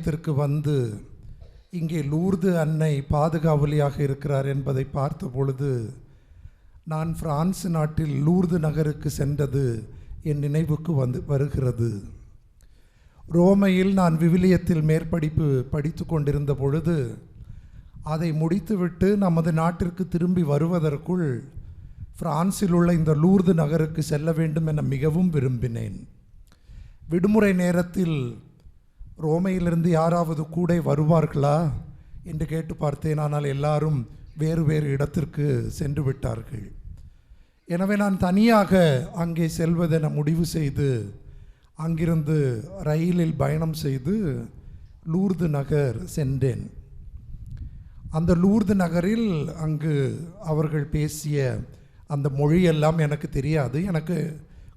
ஆலயத்திற்கு வந்து இங்கே லூர்து அன்னை பாதுகாவலியாக இருக்கிறார் என்பதை பார்த்த பொழுது நான் பிரான்ஸ் நாட்டில் லூர்து நகருக்கு சென்றது என் நினைவுக்கு வந்து வருகிறது. ரோமையில் நான் விவிலியத்தில் மேற்படிப்பு படித்து கொண்டிருந்த பொழுது அதை முடித்துவிட்டு நமது நாட்டிற்கு திரும்பி வருவதற்குள் பிரான்சில் உள்ள இந்த லூர்து நகருக்கு செல்ல வேண்டும் என மிகவும் விரும்பினேன். விடுமுறை நேரத்தில் ரோமையிலிருந்து யாராவது கூட வருவார்களா? என்று கேட்டு பார்த்தேன். ஆனால் எல்லாரும் வேறு வேறு இடத்திற்கு சென்று விட்டார்கள். எனவே நான் தனியாக அங்கே செல்வதென முடிவு செய்து அங்கிருந்து ரயிலில் பயணம் செய்து லூர்து நகர் சென்றேன். அந்த லூர்து நகரில் அங்கு அவர்கள் பேசிய அந்த மொழியெல்லாம் எனக்கு தெரியாது. எனக்கு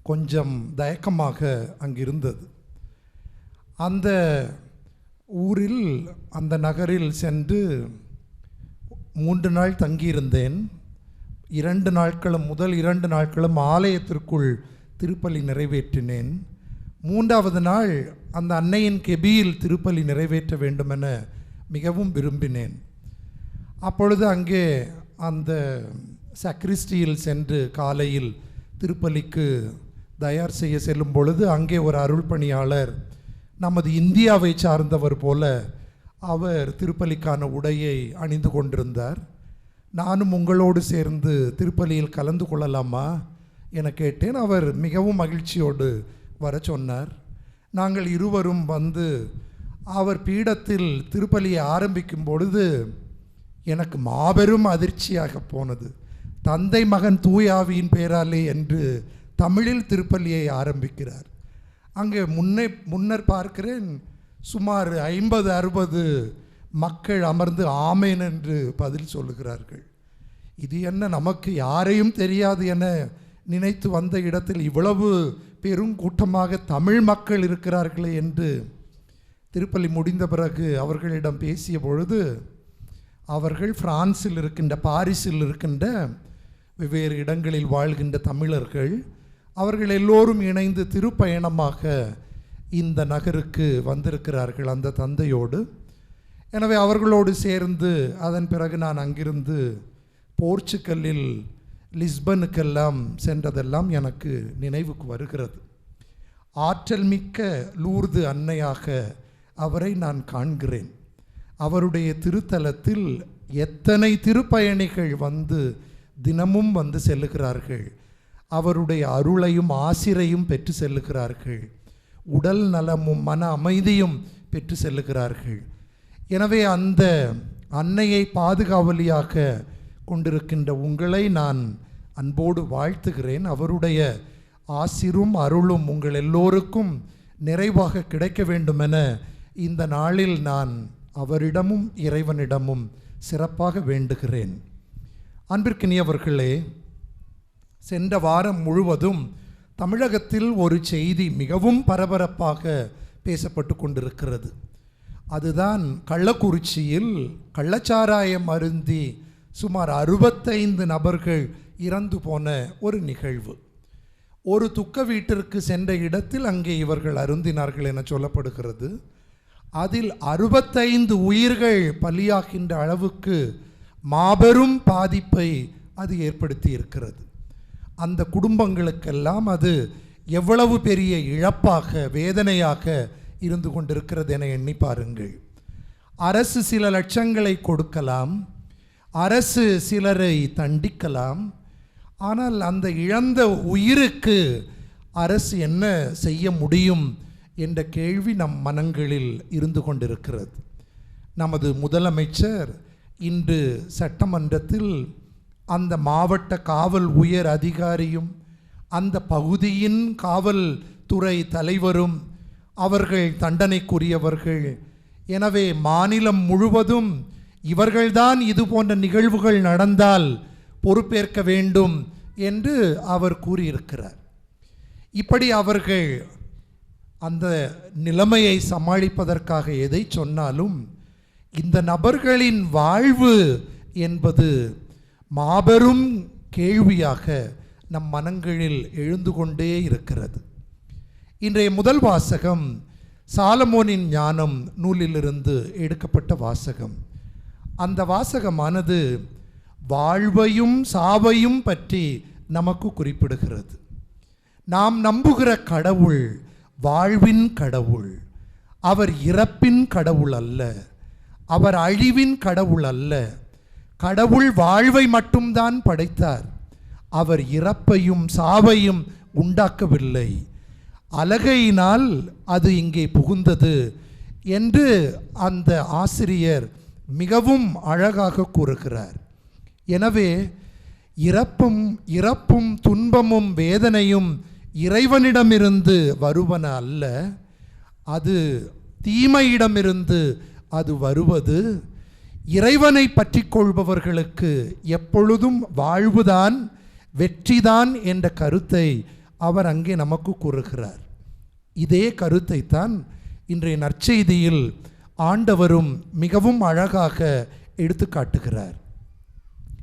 கொஞ்சம் தயக்கமாக அங்கிருந்தது. அந்த ஊரில் அந்த நகரில் சென்று மூன்று நாள் தங்கியிருந்தேன். இரண்டு நாட்களும் முதல் இரண்டு நாட்களும் ஆலயத்திற்குள் திருப்பலி நிறைவேற்றினேன். மூன்றாவது நாள் அந்த அன்னையின் கெபியில் திருப்பலி நிறைவேற்ற வேண்டுமென மிகவும் விரும்பினேன். அப்பொழுது அங்கே அந்த சக்ரிஸ்டியில் சென்று காலையில் திருப்பலிக்கு தயார் செய்ய செல்லும் பொழுது அங்கே ஒரு அருள் பணியாளர் நமது இந்தியாவை சார்ந்தவர் போல அவர் திருப்பலிக்கான உடையை அணிந்து கொண்டிருந்தார். நானும் உங்களோடு சேர்ந்து திருப்பலியில் கலந்து கொள்ளலாமா என கேட்டேன். அவர் மிகவும் மகிழ்ச்சியோடு வர சொன்னார். நாங்கள் இருவரும் வந்து அவர் பீடத்தில் திருப்பலியை ஆரம்பிக்கும் பொழுது எனக்கு மாபெரும் அதிர்ச்சியாக போனது. தந்தை மகன் தூயாவியின் பேராலே என்று தமிழில் திருப்பலியை ஆரம்பிக்கிறார். அங்கே முன்னே முன்னர் பார்க்கிறேன் சுமார் ஐம்பது அறுபது மக்கள் அமர்ந்து ஆமேன் என்று பதில் சொல்லுகிறார்கள். இது என்ன நமக்கு யாரையும் தெரியாது என நினைத்து வந்த இடத்தில் இவ்வளவு பெருங்கூட்டமாக தமிழ் மக்கள் இருக்கிறார்களே என்று திருப்பள்ளி முடிந்த பிறகு அவர்களிடம் பேசிய பொழுது அவர்கள் பிரான்சில் இருக்கின்ற பாரிஸில் இருக்கின்ற வெவ்வேறு இடங்களில் வாழ்கின்ற தமிழர்கள் அவர்கள் எல்லோரும் இணைந்து திருப்பயணமாக இந்த நகருக்கு வந்திருக்கிறார்கள் அந்த தந்தையோடு. எனவே அவர்களோடு சேர்ந்து அதன் பிறகு நான் அங்கிருந்து போர்ச்சுக்கல்லில் லிஸ்பனுக்கெல்லாம் சென்றதெல்லாம் எனக்கு நினைவுக்கு வருகிறது. ஆற்றல் மிக்க லூர்து அன்னையாக அவரை நான் காண்கிறேன். அவருடைய திருத்தலத்தில் எத்தனை திருப்பயணிகள் வந்து தினமும் வந்து செல்லுகிறார்கள் அவருடைய அருளையும் ஆசிரையும் பெற்று செல்லுகிறார்கள். உடல் நலமும் மன அமைதியும் பெற்று செல்லுகிறார்கள். எனவே அந்த அன்னையை பாதுகாவலியாக கொண்டிருக்கின்ற உங்களை நான் அன்போடு வாழ்த்துகிறேன். அவருடைய ஆசிரும் அருளும் உங்கள் எல்லோருக்கும் நிறைவாக கிடைக்க வேண்டுமென இந்த நாளில் நான் அவரிடமும் இறைவனிடமும் சிறப்பாக வேண்டுகிறேன். அன்பிற்கினியவர்களே சென்ற வாரம் முழுவதும் தமிழகத்தில் ஒரு செய்தி மிகவும் பரபரப்பாக பேசப்பட்டு கொண்டிருக்கிறது. அதுதான் கள்ளக்குறிச்சியில் கள்ளச்சாராயம் அருந்தி சுமார் அறுபத்தைந்து நபர்கள் இறந்து போன ஒரு நிகழ்வு. ஒரு துக்க வீட்டிற்கு சென்ற இடத்தில் அங்கே இவர்கள் அருந்தினார்கள் என சொல்லப்படுகிறது. அதில் அறுபத்தைந்து உயிர்கள் பலியாகின்ற அளவுக்கு மாபெரும் பாதிப்பை அது ஏற்படுத்தி இருக்கிறது அந்த குடும்பங்களுக்கெல்லாம் அது எவ்வளவு பெரிய இழப்பாக வேதனையாக இருந்து கொண்டிருக்கிறது என எண்ணி பாருங்கள். அரசு சில லட்சங்களை கொடுக்கலாம் அரசு சிலரை தண்டிக்கலாம் ஆனால் அந்த இழந்த உயிருக்கு அரசு என்ன செய்ய முடியும் என்ற கேள்வி நம் மனங்களில் இருந்து கொண்டிருக்கிறது. நமது முதலமைச்சர் இன்று சட்டமன்றத்தில் அந்த மாவட்ட காவல் உயர் அதிகாரியும் அந்த பகுதியின் காவல்துறை தலைவரும் அவர்கள் தண்டனைக்குரியவர்கள். எனவே மாநிலம் முழுவதும் இவர்கள்தான் இது போன்ற நிகழ்வுகள் நடந்தால் பொறுப்பேற்க வேண்டும் என்று அவர் கூறியிருக்கிறார். இப்படி அவர்கள் அந்த நிலைமையை சமாளிப்பதற்காக எதை சொன்னாலும் இந்த நபர்களின் வாழ்வு என்பது மாபெரும் கேள்வியாக நம் மனங்களில் எழுந்து கொண்டே இருக்கிறது. இன்றைய முதல் வாசகம் சாலமோனின் ஞானம் நூலிலிருந்து எடுக்கப்பட்ட வாசகம். அந்த வாசகமானது வாழ்வையும் சாவையும் பற்றி நமக்கு குறிப்பிடுகிறது. நாம் நம்புகிற கடவுள் வாழ்வின் கடவுள். அவர் இறப்பின் கடவுள் அல்ல. அவர் அழிவின் கடவுள் அல்ல. கடவுள் வாழ்வை மட்டும்தான் படைத்தார். அவர் இறப்பையும் சாவையும் உண்டாக்கவில்லை. அலகையினால் அது இங்கே புகுந்தது என்று அந்த ஆசிரியர் மிகவும் அழகாக கூறுகிறார். எனவே இறப்பும் இறப்பும் துன்பமும் வேதனையும் இறைவனிடமிருந்து வருவன அல்ல அது தீமையிடமிருந்து அது வருவது இறைவனை பற்றி கொள்பவர்களுக்கு எப்பொழுதும் வாழ்வுதான் வெற்றிதான் என்ற கருத்தை அவர் அங்கே நமக்கு கூறுகிறார். இதே கருத்தை தான் இன்றைய நற்செய்தியில் ஆண்டவரும் மிகவும் அழகாக எடுத்து காட்டுகிறார்.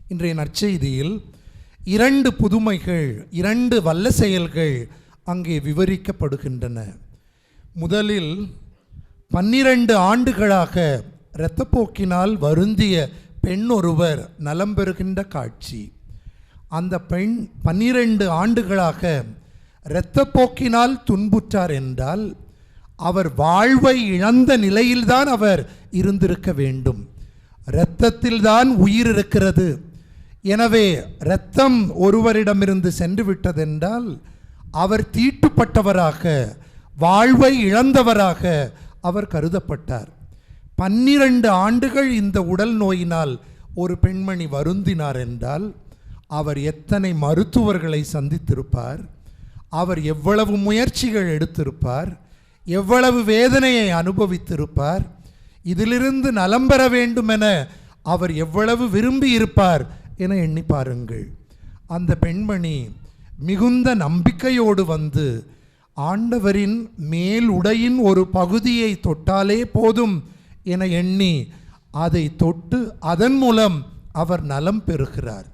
இன்றைய நற்செய்தியில் இரண்டு புதுமைகள் இரண்டு வல்ல செயல்கள் அங்கே விவரிக்கப்படுகின்றன. முதலில் பன்னிரண்டு ஆண்டுகளாக இரத்தப்போக்கினால் வருந்திய பெண் ஒருவர் நலம் பெறுகின்ற காட்சி. அந்த பெண் பன்னிரண்டு ஆண்டுகளாக இரத்தப்போக்கினால் துன்புற்றார் என்றால் அவர் வாழ்வை இழந்த நிலையில்தான் அவர் இருந்திருக்க வேண்டும். இரத்தத்தில்தான் உயிர் இருக்கிறது. எனவே இரத்தம் ஒருவரிடமிருந்து சென்று விட்டதென்றால் அவர் தீட்டுப்பட்டவராக வாழ்வை இழந்தவராக அவர் கருதப்பட்டார். பன்னிரண்டு ஆண்டுகள் இந்த உடல் நோயினால் ஒரு பெண்மணி வருந்தினார் என்றால் அவர் எத்தனை மருத்துவர்களை சந்தித்திருப்பார் அவர் எவ்வளவு முயற்சிகள் எடுத்திருப்பார் எவ்வளவு வேதனையை அனுபவித்திருப்பார் இதிலிருந்து நலம் பெற வேண்டுமென அவர் எவ்வளவு விரும்பி இருப்பார் என எண்ணி பாருங்கள். அந்த பெண்மணி மிகுந்த நம்பிக்கையோடு வந்து ஆண்டவரின் மேல் உடையின் ஒரு பகுதியை தொட்டாலே போதும் என எண்ணி அதை தொட்டு அதன் மூலம் அவர் நலம் பெறுகிறார்.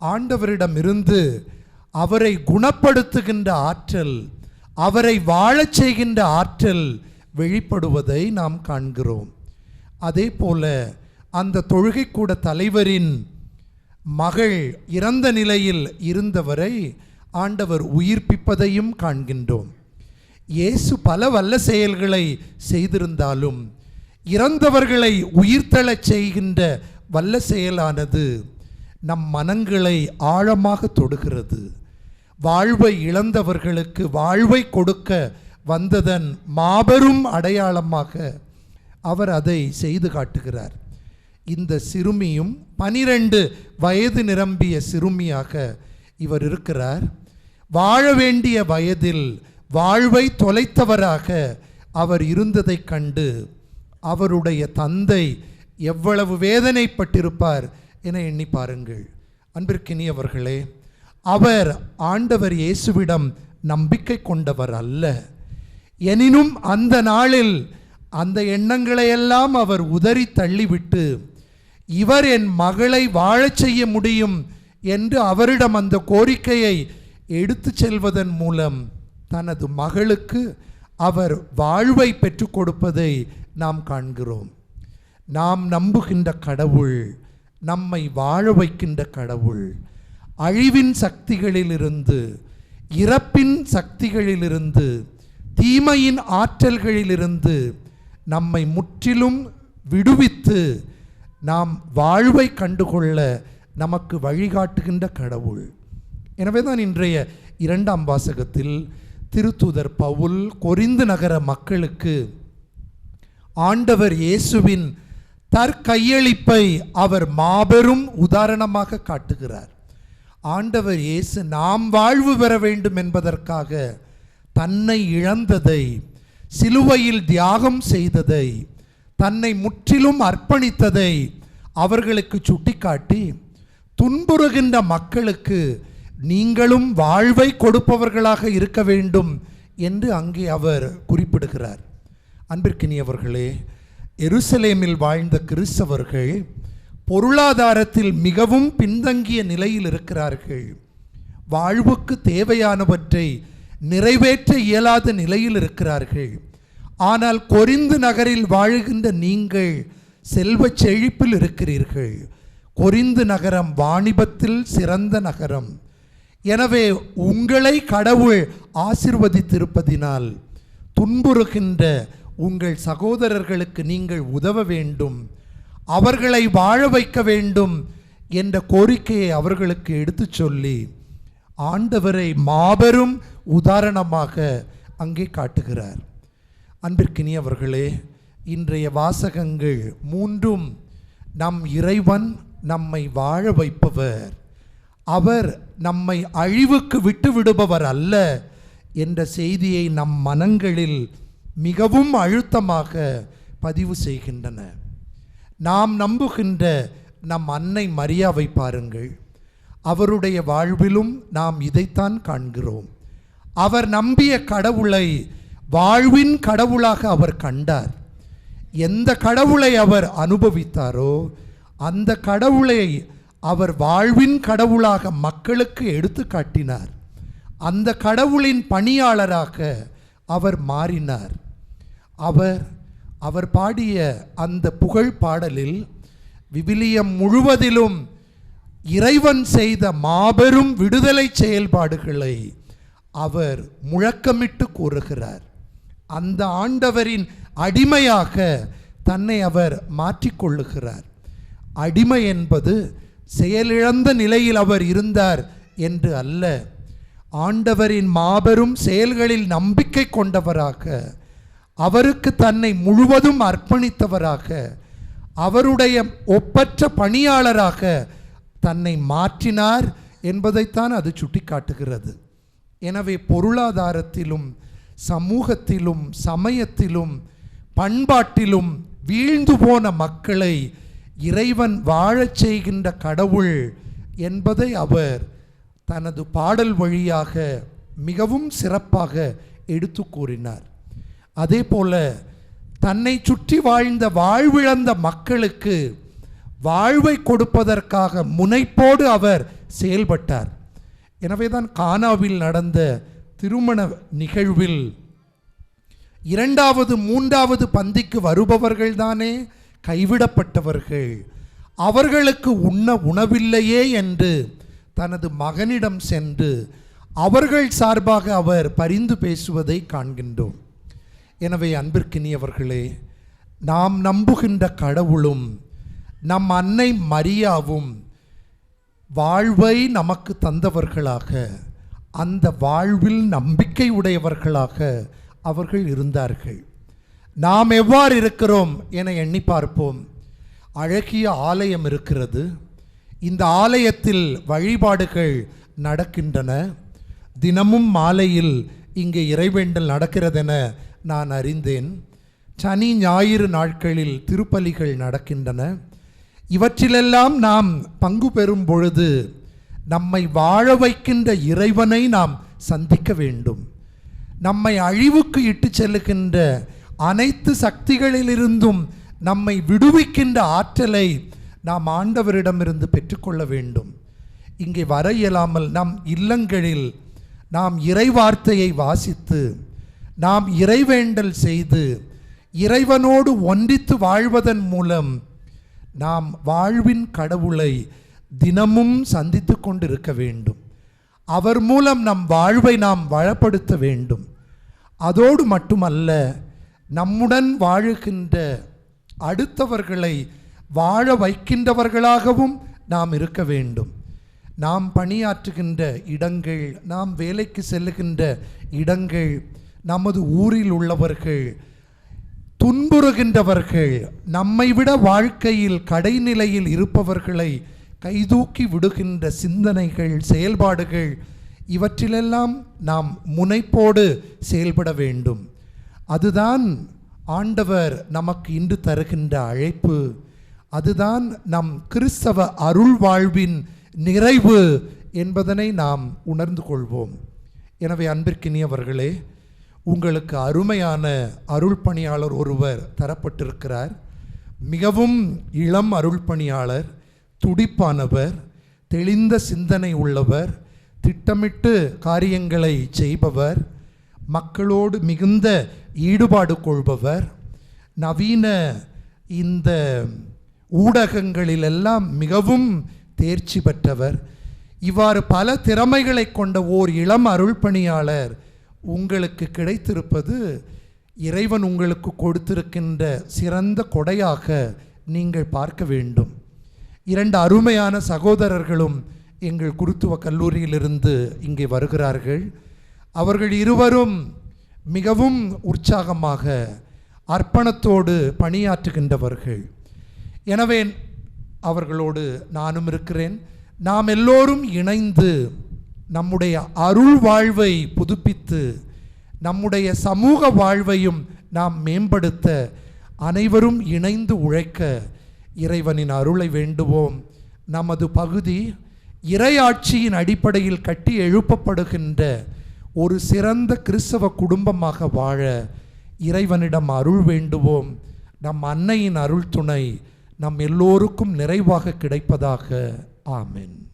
ஆண்டவரிடமிருந்து அவரை குணப்படுத்துகின்ற ஆற்றல் அவரை வாழச் செய்கின்ற ஆற்றல் வெளிப்படுவதை நாம் காண்கிறோம். அதே போல அந்த தொழுகைக்கூட தலைவரின் மகள் இறந்த நிலையில் இருந்தவரை ஆண்டவர் உயிர்ப்பிப்பதையும் காண்கின்றோம். இயேசு பல வல்ல செயல்களை செய்திருந்தாலும் இறந்தவர்களை உயிர்த்தெழச் செய்கின்ற வல்ல செயலானது நம் மனங்களை ஆழமாக தொடுகிறது. வாழ்வை இழந்தவர்களுக்கு வாழ்வை கொடுக்க வந்ததன் மாபெரும் அடையாளமாக அவர் அதை செய்து காட்டுகிறார். இந்த சிறுமியும் பனிரெண்டு வயது நிரம்பிய சிறுமியாக இவர் இருக்கிறார். வாழ வேண்டிய வயதில் வாழ்வை தொலைத்தவராக அவர் இருந்ததைக் கண்டு அவருடைய தந்தை எவ்வளவு வேதனைப்பட்டிருப்பார் என எண்ணி பாருங்கள். அன்பிற்கினியவர்களே அவர் ஆண்டவர் இயேசுவிடம் நம்பிக்கை கொண்டவர் அல்ல. எனினும் அந்த நாளில் அந்த எண்ணங்களையெல்லாம் அவர் உதறி தள்ளிவிட்டு இவர் என் மகளை வாழச் செய்ய முடியும் என்று அவரிடம் அந்த கோரிக்கையை எடுத்து செல்வதன் மூலம் தனது மகளுக்கு அவர் வாழ்வை பெற்றுக் கொடுப்பதை நாம் காண்கிறோம். நாம் நம்புகின்ற கடவுள் நம்மை வாழ வைக்கின்ற கடவுள் அழிவின் சக்திகளிலிருந்து இறப்பின் சக்திகளிலிருந்து தீமையின் ஆற்றல்களிலிருந்து நம்மை முற்றிலும் விடுவித்து நாம் வாழ்வை கண்டுகொள்ள நமக்கு வழிகாட்டுகின்ற கடவுள். எனவே தான் இன்றைய இரண்டாம் வாசகத்தில் திருத்தூதர் பவுல் கொரிந்து நகர மக்களுக்கு ஆண்டவர் இயேசுவின் தற்கையளிப்பை அவர் மாபெரும் உதாரணமாக காட்டுகிறார். ஆண்டவர் இயேசு நாம் வாழ்வு பெற வேண்டும் என்பதற்காக தன்னை இழந்ததை சிலுவையில் தியாகம் செய்ததை தன்னை முற்றிலும் அர்ப்பணித்ததை அவர்களுக்கு சுட்டிக்காட்டி துன்புறுகின்ற மக்களுக்கு நீங்களும் வாழ்வை கொடுப்பவர்களாக இருக்க வேண்டும் என்று அங்கே அவர் குறிப்பிடுகிறார். அன்பிற்கினியவர்களே எருசலேமில் வாழ்ந்த கிறிஸ்தவர்கள் பொருளாதாரத்தில் மிகவும் பின்தங்கிய நிலையில் இருக்கிறார்கள். வாழ்வுக்கு தேவையானவற்றை நிறைவேற்ற இயலாத நிலையில் இருக்கிறார்கள். ஆனால் கொரிந்து நகரில் வாழுகின்ற நீங்கள் செல்வச் செழிப்பில் இருக்கிறீர்கள். கொரிந்து நகரம் வாணிபத்தில் சிறந்த நகரம். எனவே உங்களை கடவுள் ஆசிர்வதித்திருப்பதினால் துன்புறுகின்ற உங்கள் சகோதரர்களுக்கு நீங்கள் உதவ வேண்டும் அவர்களை வாழ வைக்க வேண்டும் என்ற கோரிக்கையை அவர்களுக்கு எடுத்துச் சொல்லி ஆண்டவரை மாபெரும் உதாரணமாக அங்கே காட்டுகிறார். அன்பிற்கினியவர்களே இன்றைய வாசகங்கள் மூன்றும் நம் இறைவன் நம்மை வாழ வைப்பவர். அவர் நம்மை அழிவுக்கு விட்டு விடுபவர் அல்ல என்ற செய்தியை நம் மனங்களில் மிகவும் அழுத்தமாக பதிவு செய்கின்றன. நாம் நம்புகின்ற நம் அன்னை மரியாவை பாருங்கள். அவருடைய வாழ்விலும் நாம் இதைத்தான் காண்கிறோம். அவர் நம்பிய கடவுளை வாழ்வின் கடவுளாக அவர் கண்டார். எந்த கடவுளை அவர் அனுபவித்தாரோ அந்த கடவுளை அவர் வாழ்வின் கடவுளாக மக்களுக்கு எடுத்து காட்டினார். அந்த கடவுளின் பணியாளராக அவர் மாறினார். அவர் அவர் பாடிய அந்த புகழ் பாடலில் விவிலியம் முழுவதிலும் இறைவன் செய்த மாபெரும் விடுதலை செயல்பாடுகளை அவர் முழக்கமிட்டு கூறுகிறார். அந்த ஆண்டவரின் அடிமையாக தன்னை அவர் மாற்றிக்கொள்ளுகிறார் அடிமை என்பது செயலிழந்த நிலையில் அவர் இருந்தார் என்று அல்ல ஆண்டவரின் மாபெரும் செயல்களில் நம்பிக்கை கொண்டவராக அவருக்கு தன்னை முழுவதும் அர்ப்பணித்தவராக அவருடைய ஒப்பற்ற பணியாளராக தன்னை மாற்றினார் என்பதைத்தான் அது சுட்டிக்காட்டுகிறது. எனவே பொருளாதாரத்திலும் சமூகத்திலும் சமயத்திலும் பண்பாட்டிலும் வீழ்ந்து போன மக்களை இறைவன் வாழச் செய்கின்ற கடவுள் என்பதை அவர் தனது பாடல் வழியாக மிகவும் சிறப்பாக எடுத்து கூறினார். அதே போல தன்னை சுற்றி வாழ்ந்த வாழ்விழந்த மக்களுக்கு வாழ்வை கொடுப்பதற்காக முனைப்போடு அவர் செயல்பட்டார். எனவே தான் கானாவில் நடந்த திருமண நிகழ்வில் இரண்டாவது மூன்றாவது பந்திக்கு வருபவர்கள்தானே? கைவிடப்பட்டவர்கள். அவர்களுக்கு உண்ண உணவில்லையே என்று தனது மகனிடம் சென்று அவர்கள் சார்பாக அவர் பரிந்து பேசுவதை காண்கின்றோம். எனவே அன்பிற்கினியவர்களே நாம் நம்புகின்ற கடவுளும் நம் அன்னை மரியாவும் வாழ்வை நமக்கு தந்தவர்களாக அந்த வாழ்வில் நம்பிக்கை உடையவர்களாக அவர்கள் இருந்தார்கள். நாம் எவ்வாறு இருக்கிறோம் என எண்ணி பார்ப்போம். அழகிய ஆலயம் இருக்கிறது. இந்த ஆலயத்தில் வழிபாடுகள் நடக்கின்றன. தினமும் மாலையில் இங்கே இறைவேண்டல் நடக்கிறதென நான் அறிந்தேன். சனி ஞாயிறு நாட்களில் திருப்பலிகள் நடக்கின்றன. இவற்றிலெல்லாம் நாம் பங்கு பெறும் பொழுது நம்மை வாழ வைக்கின்ற இறைவனை நாம் சந்திக்க வேண்டும். நம்மை அழிவுக்கு இட்டு செல்லுகின்ற அனைத்து சக்திகளிலிருந்தும் நம்மை விடுவிக்கின்ற ஆற்றலை நாம் ஆண்டவரிடமிருந்து பெற்றுக்கொள்ள வேண்டும். இங்கே வர இயலாமல் நம் இல்லங்களில் நாம் இறைவார்த்தையை வாசித்து நாம் இறைவேண்டல் செய்து இறைவனோடு ஒன்றித்து வாழ்வதன் மூலம் நாம் வாழ்வின் கடவுளை தினமும் சந்தித்து கொண்டிருக்க வேண்டும். அவர் மூலம் நம் வாழ்வை நாம் வளப்படுத்த வேண்டும். அதோடு மட்டுமல்ல நம்முடன் வாழுகின்ற அடுத்தவர்களை வாழ வைக்கின்றவர்களாகவும் நாம் இருக்க வேண்டும். நாம் பணியாற்றுகின்ற இடங்கள் நாம் வேலைக்கு செல்லுகின்ற இடங்கள் நமது ஊரில் உள்ளவர்கள் துன்புறுகின்றவர்கள் நம்மை விட வாழ்க்கையில் கடைநிலையில் இருப்பவர்களை கைதூக்கி விடுகின்ற சிந்தனைகள் செயல்பாடுகள் இவற்றிலெல்லாம் நாம் முனைப்போடு செயல்பட வேண்டும். அதுதான் ஆண்டவர் நமக்கு இன்று தருகின்ற அழைப்பு. அதுதான் நம் கிறிஸ்தவ அருள் வாழ்வின் நிறைவு என்பதனை நாம் உணர்ந்து கொள்வோம். எனவே அன்பிற்கினியவர்களே உங்களுக்கு அருமையான அருள் பணியாளர் ஒருவர் தரப்பட்டிருக்கிறார். மிகவும் இளம் அருள் பணியாளர் துடிப்பானவர் தெளிந்த சிந்தனை உள்ளவர் திட்டமிட்டு காரியங்களை செய்பவர் மக்களோடு மிகுந்த ஈடுபாடு கொள்பவர். நவீன இந்த ஊடகங்களிலெல்லாம் மிகவும் தேர்ச்சி பெற்றவர். இவ்வாறு பல திறமைகளை கொண்ட ஓர் இளம் அருள் பணியாளர் உங்களுக்கு கிடைத்திருப்பது இறைவன் உங்களுக்கு கொடுத்திருக்கின்ற சிறந்த கொடையாக நீங்கள் பார்க்க வேண்டும். இரண்டு அருமையான சகோதரர்களும் எங்கள் குருத்துவ கல்லூரியிலிருந்து இங்கே வருகிறார்கள். அவர்கள் இருவரும் மிகவும் உற்சாகமாக அர்ப்பணத்தோடு பணியாற்றுகின்றவர்கள். எனவே அவர்களோடு நானும் இருக்கிறேன். நாம் எல்லோரும் இணைந்து நம்முடைய அருள் வாழ்வை புதுப்பித்து நம்முடைய சமூக வாழ்வையும் நாம் மேம்படுத்த அனைவரும் இணைந்து உழைக்க இறைவனின் அருளை வேண்டுவோம். நமது பகுதி இறையாட்சியின் அடிப்படையில் கட்டி எழுப்பப்படுகின்ற ஒரு சிறந்த கிறிஸ்தவ குடும்பமாக வாழ இறைவனிடம் அருள் வேண்டுவோம். நம் அன்னையின் அருள் துணை நம் எல்லோருக்கும் நிறைவாக கிடைப்பதாக. ஆமென்.